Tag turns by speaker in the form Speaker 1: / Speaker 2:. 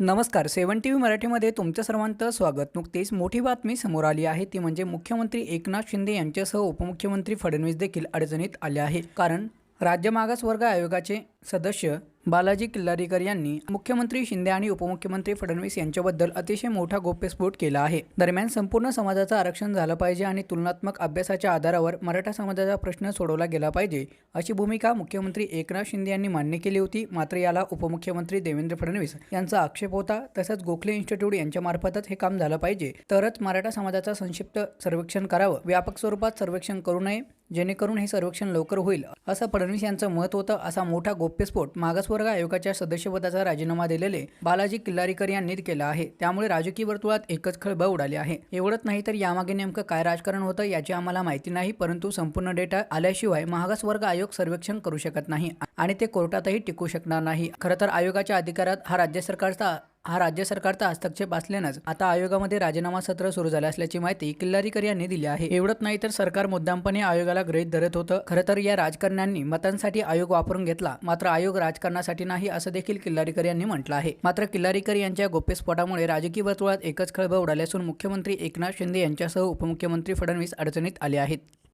Speaker 1: नमस्कार सेवन T V मराठीमध्ये तुमचं सर्वांचं स्वागत. नुकतीच मोठी बातमी समोर आली आहे ती म्हणजे मुख्यमंत्री एकनाथ शिंदे यांच्यासह उपमुख्यमंत्री फडणवीस देखील अडचणीत आले आहे. कारण राज्य मागासवर्ग आयोगाचे सदस्य बालाजी किल्लारीकर यांनी मुख्यमंत्री शिंदे आणि उपमुख्यमंत्री फडणवीस यांच्याबद्दल अतिशय मोठा गोप्यस्फोट केला आहे. दरम्यान संपूर्ण समाजाचं आरक्षण झालं पाहिजे आणि तुलनात्मक अभ्यासाच्या आधारावर मराठा समाजाचा प्रश्न सोडवला गेला पाहिजे अशी भूमिका मुख्यमंत्री एकनाथ शिंदे यांनी मान्य केली होती. मात्र याला उपमुख्यमंत्री देवेंद्र फडणवीस यांचा आक्षेप होता. तसंच गोखले इन्स्टिट्यूट यांच्यामार्फतच हे काम झालं पाहिजे. तरच मराठा समाजाचं संक्षिप्त सर्वेक्षण करावं. व्यापक स्वरूपात सर्वेक्षण करू नये. जेणेकरून हे सर्वेक्षण लवकर होईल असं फडणवीस यांचं मत होतं असा मोठा गोप्यस्फोट मागासवर्ग आयोगाच्या सदस्यपदाचा राजीनामा दिलेले बालाजी किल्लारीकर यांनी केला आहे. त्यामुळे राजकीय वर्तुळात एकच खळबळ उडाली आहे. एवढंच नाही तर यामागे नेमकं काय राजकारण होतं याची आम्हाला माहिती नाही परंतु संपूर्ण डेटा आल्याशिवाय मागासवर्ग आयोग सर्वेक्षण करू शकत नाही आणि ते कोर्टातही टिकू शकणार नाही. खरं तर आयोगाच्या अधिकारात हा राज्य सरकारचा हा राज्य सरकारचा हस्तक्षेप असल्यानंच आता आयोगामध्ये राजीनामा सत्र सुरू झालं असल्याची माहिती किल्लारीकर यांनी दिली आहे. एवढंच नाही तर सरकार मुद्दामपणे आयोगाला गृहीत धरत होतं. खरं तर या राजकारण्यांनी मतांसाठी आयोग वापरून घेतला. मात्र आयोग राजकारणासाठी नाही असं देखील किल्लारीकर यांनी म्हटलं आहे. मात्र किल्लारीकर यांच्या गोप्यस्फोटामुळे राजकीय वर्तुळात एकच खळबळ उडाली असून मुख्यमंत्री एकनाथ शिंदे यांच्यासह उपमुख्यमंत्री फडणवीस अडचणीत आले आहेत.